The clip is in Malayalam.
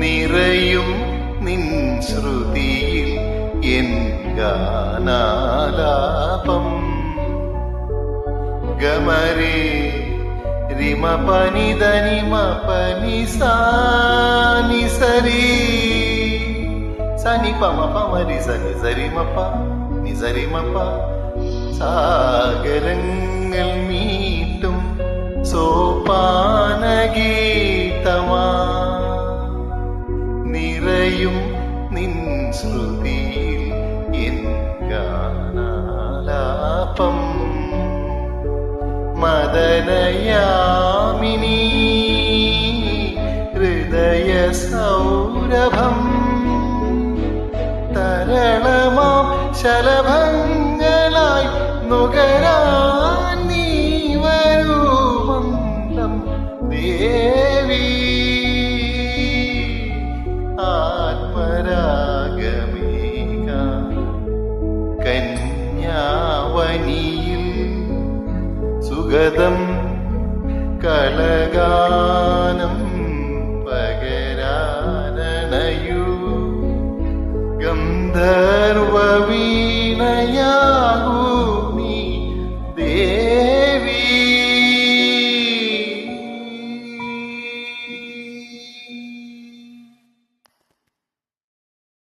നിറയും നിൻ ശ്രുതിയിൽ എൻ ഗാനാലാപം ഗമരേ റിമ പനി ധനിമ പനി സാനി സരി സനി പമ പമരി സനി സരിമപ്പ നിസരിമപ്പ സാഗരങ്ങൾ മീട്ടും സോപാനഗീതമാ നിറയും നിൻ ശ്രുതിയിൽ എൻ ഗാനാലാപം. മദനയാമിനി ഹൃദയ സൗരഭം തരണമാം ശലഭങ്ങളായി നുകരാൻ കന്യാവനിയിൽ സുഗതം കളഗാനം പകരാനണയൂ. ഗന്ധ